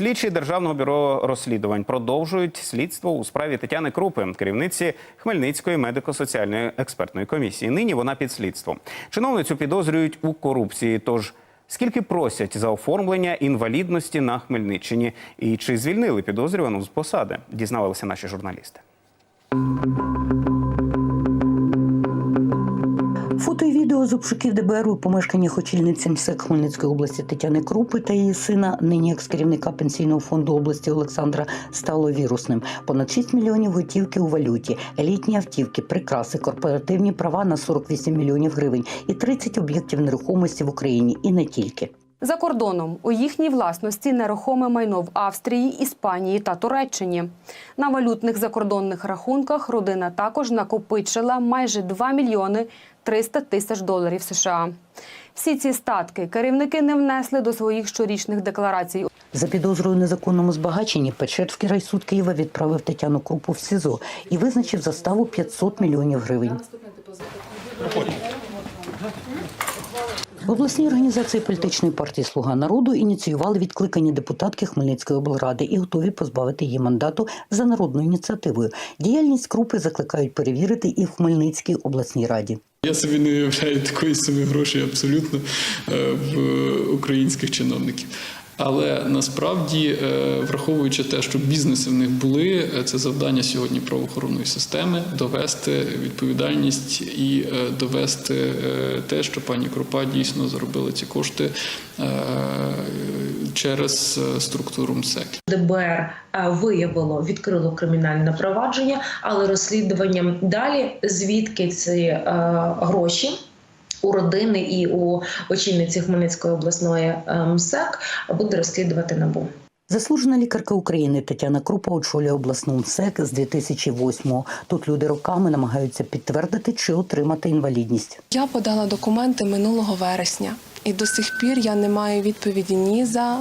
Слідчі державного бюро розслідувань продовжують слідство у справі Тетяни Крупи, керівниці Хмельницької медико-соціальної експертної комісії. Нині вона під слідством. Чиновницю підозрюють у корупції. Тож скільки просять за оформлення інвалідності на Хмельниччині, і чи звільнили підозрювану з посади? Дізнавалися наші журналісти. Фото і відео з обшуків ДБР у помешканнях очільниці МСЕК Хмельницької області Тетяни Крупи та її сина, нині екс-керівника пенсійного фонду області Олександра, стало вірусним. Понад 6 мільйонів готівки у валюті, елітні автівки, прикраси, корпоративні права на 48 мільйонів гривень і 30 об'єктів нерухомості в Україні, і не тільки. За кордоном у їхній власності нерухоме майно в Австрії, Іспанії та Туреччині. На валютних закордонних рахунках родина також накопичила майже 2 мільйони 300 тисяч доларів США. Всі ці статки керівники не внесли до своїх щорічних декларацій. За підозрою незаконному збагаченні Печерський райсуд Києва відправив Тетяну Крупу в СІЗО і визначив заставу 500 мільйонів гривень. В обласній організації політичної партії Слуга народу ініціювали відкликання депутатки Хмельницької облради і готові позбавити її мандату за народною ініціативою. Діяльність Крупи закликають перевірити і в Хмельницькій обласній раді. Я собі не уявляю такої суми грошей абсолютно е, в українських чиновників. Але насправді, е, враховуючи те, що бізнеси в них були, е, це завдання сьогодні правоохоронної системи довести відповідальність і е, довести те, що пані Крупа дійсно заробила ці кошти через структуру МСЕК. ДБР виявило, відкрило кримінальне провадження, але розслідуванням далі, звідки ці гроші. У родини і у очільниці Хмельницької обласної МСЕК буде розслідувати набу. Заслужена лікарка України Тетяна Крупа очолює обласну МСЕК з 2008-го. Тут люди роками намагаються підтвердити чи отримати інвалідність. Я подала документи минулого вересня, і до сих пір я не маю відповіді ні за.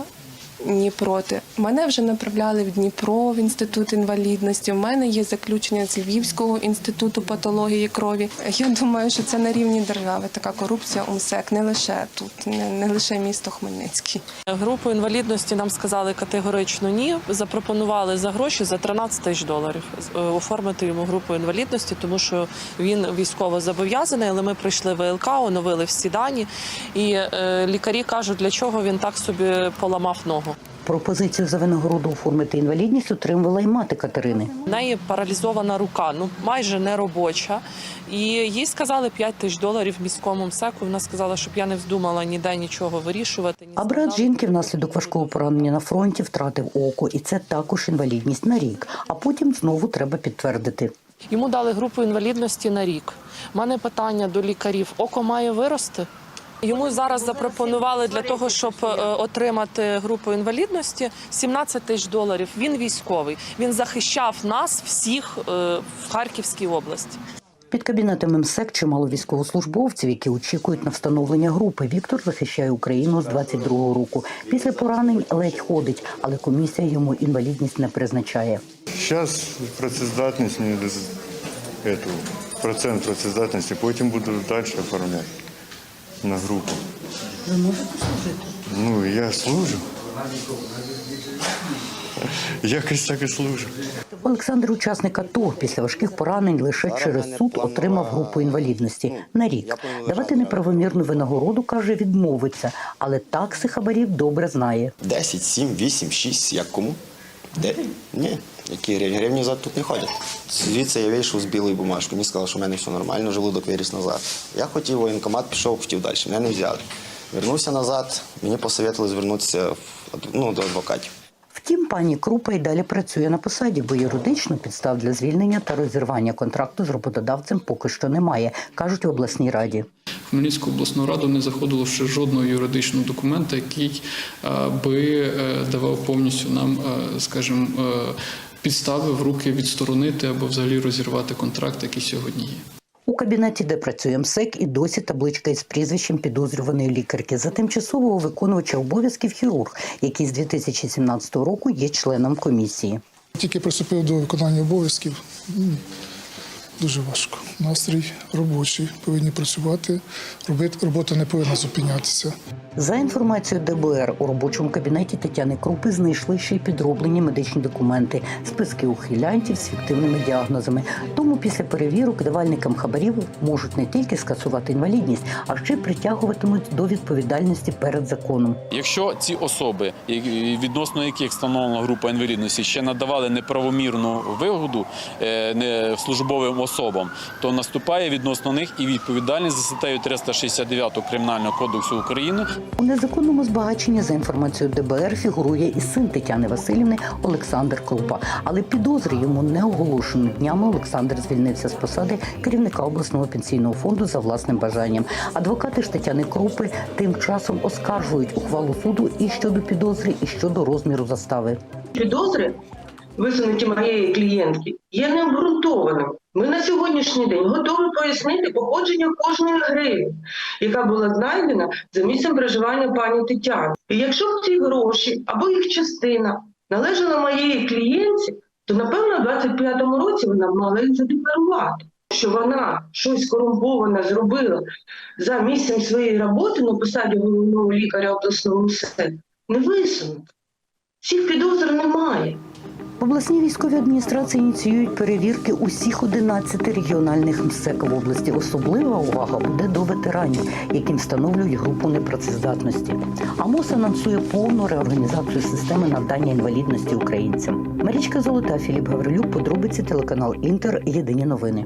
Ні проти. Мене вже направляли в Дніпро в інститут інвалідності. У мене є заключення з Львівського інституту патології крові. Я думаю, що це на рівні держави така корупція у МСЕК, не лише тут, не, не лише місто Хмельницький. Групу інвалідності нам сказали категорично ні. Запропонували за гроші за 13 тисяч доларів е, оформити йому групу інвалідності, тому що він військово зобов'язаний. Але ми прийшли в ВЛК, оновили всі дані, і е, лікарі кажуть, для чого він так собі поламав ногу. Пропозицію за винагороду оформити інвалідність отримувала й мати Катерини. В неї паралізована рука, ну майже не робоча. І їй сказали 5 тисяч доларів міському МСЕКу. Вона сказала, щоб я не вздумала ніде нічого вирішувати. ні А брат жінки внаслідок важкого поранення на фронті втратив око, і це також інвалідність на рік. А потім знову треба підтвердити. Йому дали групу інвалідності на рік. У мене питання до лікарів: око має вирости. Йому зараз запропонували для того, щоб е, отримати групу інвалідності 17 тисяч доларів. Він військовий. Він захищав нас всіх е, в Харківській області. Під кабінетом МСЕК чимало військовослужбовців, які очікують на встановлення групи. Віктор захищає Україну з 22-го року. Після поранень ледь ходить, але комісія йому інвалідність не призначає. Зараз працездатність процент працездатності, потім буду далі оформляти на групу. Ви можете служити? Ну, я служу. Якось так і служу. Олександр, учасник АТО, після важких поранень лише через суд отримав групу інвалідності на рік. Давати неправомірну винагороду каже, відмовиться, але такси хабарів добре знає. 10, 7, 8, 6, як кому? 9? Ні. Які? Гривні назад тут не ходять. Звідси я вийшов з білою бумажкою. Мені сказали, що в мене все нормально, желудок виріс назад. Я хотів воєнкомат, пішов, хотів далі. Мене не взяли. Вернувся назад, мені посоветували звернутися в, ну, до адвокатів. Втім, пані Крупа й далі працює на посаді, бо юридично підстав для звільнення та розірвання контракту з роботодавцем поки що немає, кажуть в обласній раді. Хмельницьку обласну раду не заходило ще жодного юридичного документа, який е, би е, давав повністю нам, е, скажімо, підстави в руки відсторонити або взагалі розірвати контракт, який сьогодні є. У кабінеті, де працює МСЕК, і досі табличка із прізвищем підозрюваної лікарки за тимчасового виконувача обов'язків хірург, який з 2017 року є членом комісії. Тільки приступив до виконання обов'язків. дуже важко. Настрій робочий, повинні працювати, робити, робота не повинна зупинятися. За інформацією ДБР, у робочому кабінеті Тетяни Крупи знайшли ще й підроблені медичні документи, списки ухилянтів з фіктивними діагнозами. Тому після перевірок давальникам хабарів можуть не тільки скасувати інвалідність, а ще притягуватимуть до відповідальності перед законом. Якщо ці особи, відносно яких встановлена група інвалідності, ще надавали неправомірну вигоду е, не службовим особам, то наступає відносно них і відповідальність за статтею 369 Кримінального кодексу України У незаконному збагаченні за інформацією ДБР фігурує і син Тетяни Васильівни Олександр Крупа. Але підозри йому не оголошено. Днями Олександр звільнився з посади керівника обласного пенсійного фонду за власним бажанням. Адвокати ж Тетяни Крупи тим часом оскаржують ухвалу суду і щодо підозри, і щодо розміру застави. підозри, висунуті моєї клієнтки, є необґрунтованим. Ми на сьогоднішній день готові пояснити походження кожної гривні, яка була знайдена за місцем проживання пані Тетяни. І якщо ці гроші або їх частина належала моєї клієнтці, то напевно в 25-му році вона мала їх задекларувати. Що вона щось корумповане зробила за місцем своєї роботи на посаді головного лікаря обласного МСЕ, не висунуто. Цих підозр немає. В обласній військовій адміністрації ініціюють перевірки усіх 11 регіональних МСЕК в області. Особлива увага буде до ветеранів, яким встановлюють групу непрацездатності. А МОЗ анонсує повну реорганізацію системи надання інвалідності українцям. Марічка Золота, Філіп Гаврилюк, подробиці телеканал Інтер. Єдині новини.